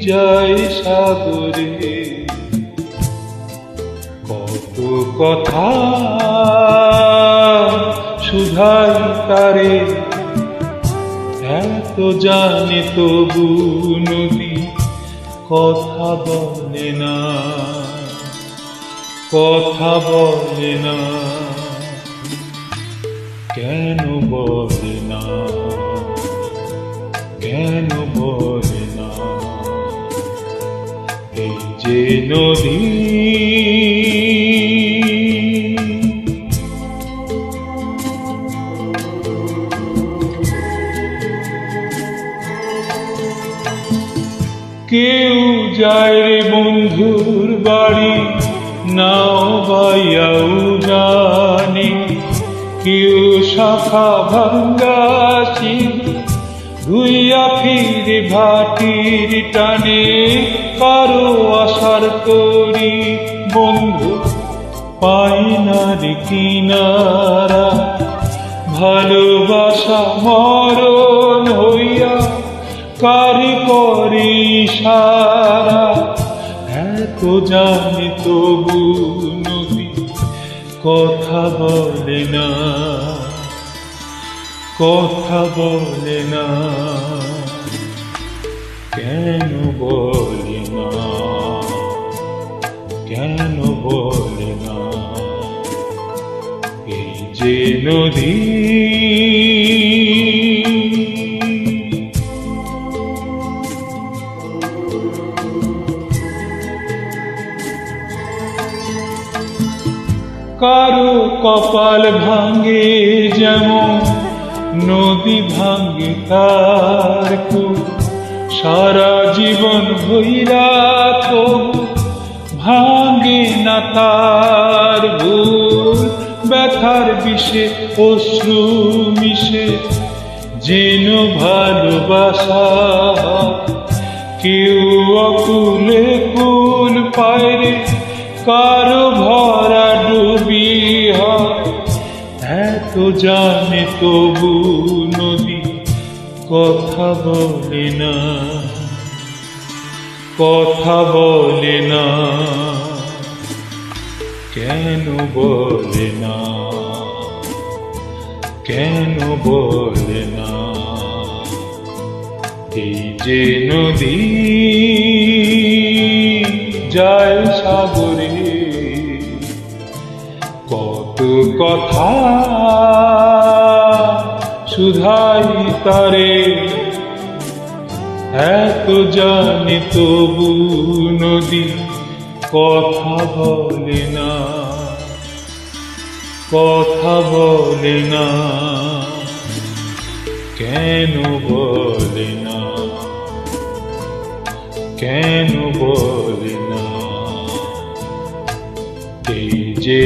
যায় সাগরে। কত কথা শুধাই তারে, এত জানে তবু নদী কথা বলে না। কথা বলে না। কেন বলে না? কেন বলে না? এই যে নদী, কেউ যায় রে বন্ধুর বাড়ি, নাও বাইয়াও জানি কেউ শাখা ভাঙ্গাছি ধুইয়া ফিরে ভাটির টানে কারও আশার করি বন্ধু পাই না রে কিনারা। ভালোবাসা মরণ হইয়া কারি করি সারা এত জানি তবু নদী কথা বলে না। কথা বলে না। কেন বলে না? কেন বলে না? এই যে নদী কারও কপাল ভাঙে যেমন নদী ভাঙ্গে তার। সারা জীবন ভৈরা তবু ভাঙ্গে না তার ভুল। ব্যথার বিষে অশ্রু মিশে। যেন ভালোবাসা কেউ অকুলে কুল পায়রে কারও এত জানে তবু নদী কথা বলে না। কথা বলে না। কেন বলে না? কেন বলে না? এই যে নদী, যায় সাগরে কথা শুধাই তারে। এত জানি তবু নদী কথা বলে না, কথা বলে না, কেন বলে না, কেন বলে না। এই যে